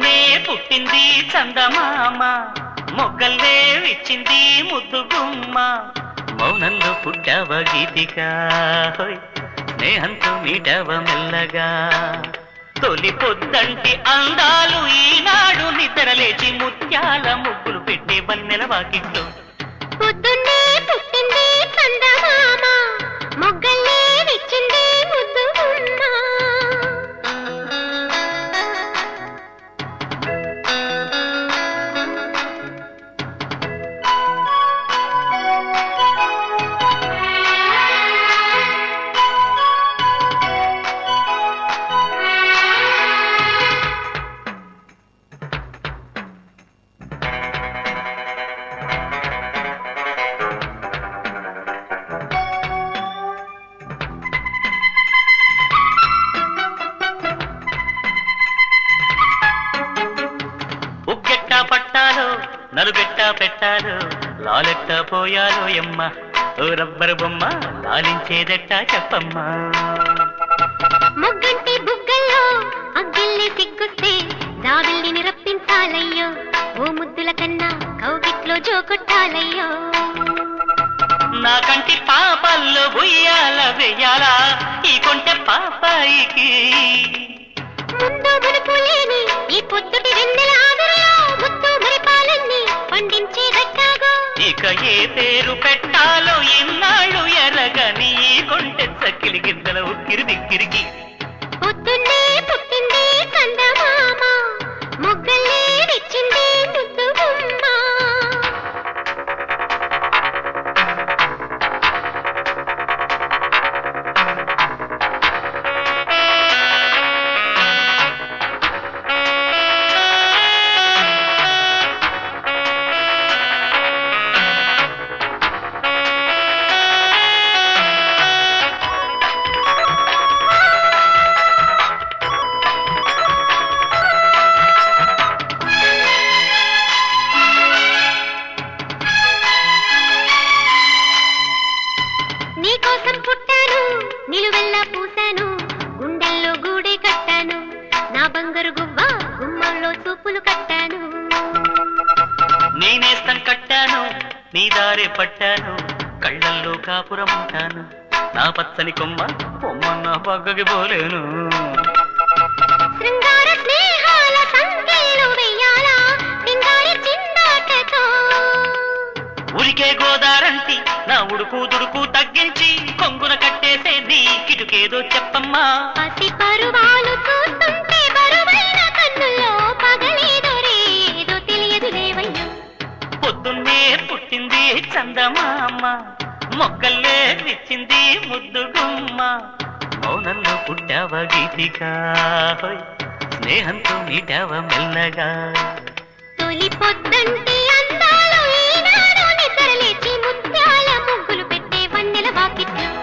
మొగ్గల్లే పుట్టింది చందమామ మొగ్గల్లే విచ్చింది ముద్దు గుమ్మ మౌనంలో పుట్టావ గీతికా స్నేహంతో మీటవ మెల్లగా. తొలి పొద్దంటి అందాలు ఈనాడు నిద్రలేచి ముత్యాల ముగ్గులు పెట్టి బన్నెల వాకిట్లో. ఉగ్గెట్టా పట్టాలో నలుగెట్టా పెట్టాలో లాలెట్టా పోయాలో ఎమ్మ. ఓ రబ్బరు బొమ్మ లాలించేదెట్టా చెప్పమ్మా. మొగ్గంటి బుగ్గల్లో అగ్గిల్లి సిగ్గుస్తే జాబిల్లిని రప్పించాలయ్యో ఓ ముద్దుల కన్నా కౌగిట్లో జోకొట్టాలయ్యో. నా కంటి పాపల్లో ఉయ్యాల వెయ్యాలా ఈ కొంటె పాపాయికి. ముందు ఈ పొద్దుటి వెన్నెల ఏ పేరు పెట్టాలో ఇన్నాళ్ళు ఎరగని ఈ కొంటె చక్కిలి గిద్దల ఉక్కిరి నీకోసం పుట్టాను నిలువెల్లా పూసాను గుండెల్లో గూడే కట్టాను నా బంగారు గువ్వ గుమ్మంలో చూపులు కట్టాను. నేనేస్తం కట్టాను నీ దారే పట్టాను కళ్ళల్లో కాపురం ఉంటాను నా పచ్చని కొమ్మ కొమ్మ నా పక్కకి పోలేను. శృంగార ఉడుకు దుడుకు తగ్గించి కొంగున కట్టేసే నీ కిటుకేదో చెప్పమ్మా. పసి పరువాలు చూస్తుంటే బరువైన కన్నుల్లో పగలేదో రేదో తెలియదు లేవయ్యా. పొద్దున్నే పుట్టింది చందమామ మొక్కల్లే నిచ్చింది ముద్దు గుమ్మ మౌనంలో పుట్టావ గీతిక స్నేహంతో మీటావ మెల్లగా.